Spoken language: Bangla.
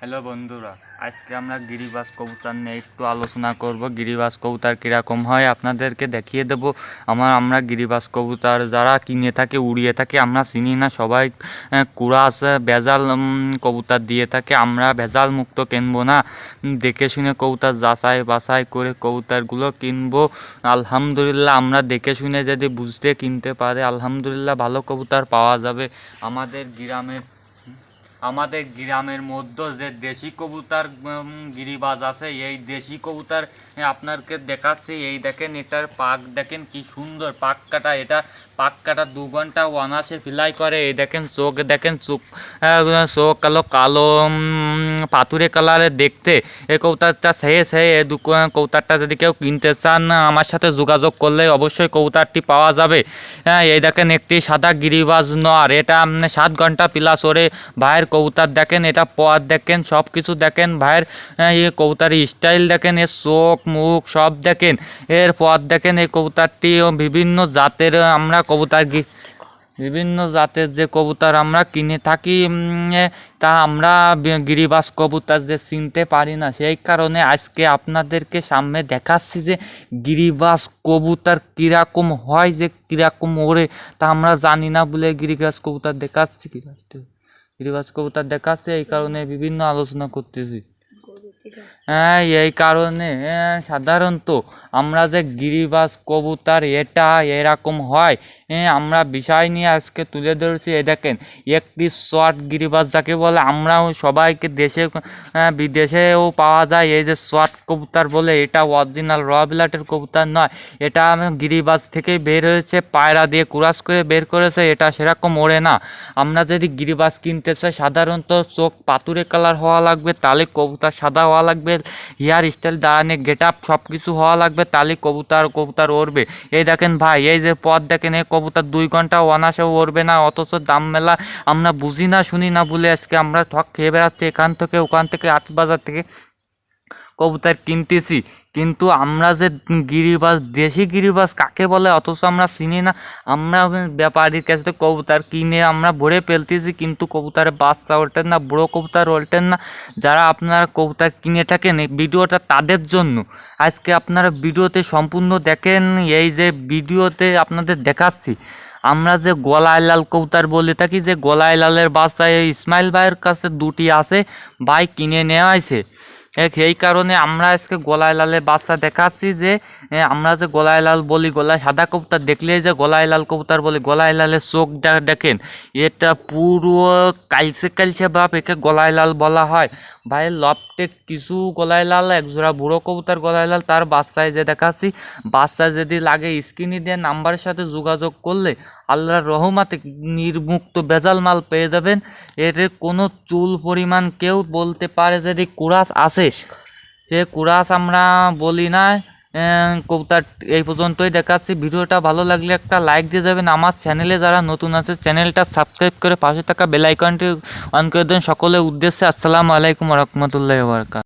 হ্যালো বন্ধুরা, আজকে আমরা গিরিবাস কবুতর নিয়ে একটু আলোচনা করব। গিরিবাস কবুতর কীরকম হয় আপনাদেরকে দেখিয়ে দেব। আমার, আমরা গিরিবাস কবুতর যারা কিনে থাকে, উড়িয়ে থাকে, আমরা চিনি না, সবাই কুরাস ভেজাল কবুতর দিয়ে থাকে, আমরা ভেজাল মুক্ত কিনবো না। দেখে শুনে কবুতর যাচাই বাছাই করে কবুতরগুলো কিনবো। আলহামদুলিল্লাহ, আমরা দেখে শুনে যদি বুঝতে কিনতে পারে, আলহামদুলিল্লাহ ভালো কবুতর পাওয়া যাবে। আমাদের গ্রামের আমাদের গ্রামের মধ্যে যে দেশি কবুতার গিরিবাজ আছে, এই দেশি কবুতার আপনাকে দেখাচ্ছি। এই দেখেন, এটার পাক দেখেন, কি সুন্দর পাক কাটা। এটা পাক কাটা দু ঘণ্টা অনাসে ফিলাই করে। এই দেখেন চোখ দেখেন চোখ চোখ কালো কালো পাথুরে কালারে দেখতে। এই কৌতারটা সে সে এই দু কৌতারটা যদি কেউ কিনতে চান আমার সাথে যোগাযোগ করলে অবশ্যই কৌতারটি পাওয়া যাবে। হ্যাঁ এই দেখেন একটি সাদা গিরিবাজ নর। এটা সাত ঘণ্টা প্লাস ওরে ভাইয়ের কৌতার দেখেন এটা পথ দেখেন সব কিছু দেখেন ভাইয়ের আহ, এই কবুতরের স্টাইল দেখেন এর চোখ মুখ সব দেখেন। এর পথ দেখেন এই কবুতরটি বিভিন্ন জাতের আমরা কবুতর গি- বিভিন্ন জাতের যে কবুতর আমরা কিনে থাকি তা আমরা গিরিবাস কবুতর যে চিনতে পারি না, সেই কারণে আজকে আপনাদেরকে সামনে দেখাচ্ছি যে গিরিবাস কবুতর কীরকম হয়, যে কীরকম ওরে তা আমরা জানি না বলে গিরিবাস কবুতর দেখাচ্ছি গিরিবাস কবুতর দেখাচ্ছে, এই কারণে বিভিন্ন আলোচনা করতেছি। হ্যাঁ এই কারণে সাধারণত আমরা যে গিরিবাস কবুতর এটা এরকম হয়। আমরা বিষয় নিয়ে আজকে তুলে ধরেছি, এ দেখেন, একটি শর্ট গিরিবাস যাকে বলে, আমরাও সবাইকে দেশে বিদেশেও পাওয়া যায়। এই যে শর্ট কবুতর বলে, এটা অরিজিনাল র বিলাটের কবুতর নয়। এটা গিরিবাস থেকে বের হয়েছে, পায়রা দিয়ে কুরাস করে বের করেছে, এটা সেরকম ওড়ে না। আমরা যদি গিরিবাস কিনতে চাই, সাধারণত চোখ পাতুরে কালার হওয়া লাগবে, তাহলে কবুতর সাদা হওয়া লাগবে, হেয়ার স্টাইল, দাঁড়ানে গেট আপ সব কিছু হওয়া লাগবে তাহলে কবুতর কবুতর ওরবে এই দেখেন ভাই, এই যে পথ দেখেন, এই কবুতর দুই ঘণ্টা অনাসেও ওরবে না, অথচ দাম মেলা, আমরা বুঝি না, শুনি না বলে আজকে আমরা ঠক খেয়ে বেড়াচ্ছি, এখান থেকে, ওখান থেকে আট বাজার থেকে কবুতর কিনতেছি। কিন্তু আমরা যে গিরিবাস, দেশি গিরিবাস কাকে বলে, অথচ আমরা চিনি না। আমরা ব্যাপারীর কাছ থেকে কবুতর কিনে আমরা ভরে ফেলতেছি, কিন্তু কবুতরের বাচ্চা ওঠেন না, বুড়ো কবুতর ওঠেন না। যারা আপনারা কবুতর কিনে থাকেন এই ভিডিওটা তাদের জন্য। আজকে আপনারা ভিডিওতে সম্পূর্ণ দেখেন, এই যে ভিডিওতে আপনাদের দেখাচ্ছি। আমরা যে গলায় লাল কবুতর বলে থাকি, যে গলায় লালের বাচ্চা এই ইসমাইল ভাইয়ের কাছে দুটি আছে, ভাই কিনে নেওয়া এক এই কারণে আমরা আজকে গলায় লালের বাচ্চা দেখাচ্ছি যে আমরা যে গলায় লাল বলি, গলায় সাদা কবুতর দেখলে যে গলায় লাল কবুতর বলি গলায় লালের চোখ দেখেন। এটা পুরো কালচে কালচে বাপ একে গলায় লাল বলা হয়। ভাই লপটে কিছু গলায় লাল একজোড়া বুড়ো কবুতার গলায় লাল তার বাচ্চায় যে দেখাচ্ছি বাচ্চা যদি লাগে স্ক্রিনে দিয়ে নাম্বারের সাথে যোগাযোগ করলে আল্লাহর রহমাতে নির্মুক্ত বেজাল মাল পেয়ে যাবেন। এর কোনো চুল পরিমাণ কেউ বলতে পারে যদি কুরাস আসে সে কুরাস আমরা বলি না। কবুতর, এই পর্যন্তই দেখাচ্ছি। ভিডিওটা ভালো লাগলে একটা লাইক দিয়ে যাবেন। আমার চ্যানেলে যারা নতুন আছে চ্যানেলটা সাবস্ক্রাইব করে পাশে থাকা বেলাইকনটি অন করে দেন। সকলের উদ্দেশ্যে আসসালামু আলাইকুম রহমতুল্লাহ বারকাত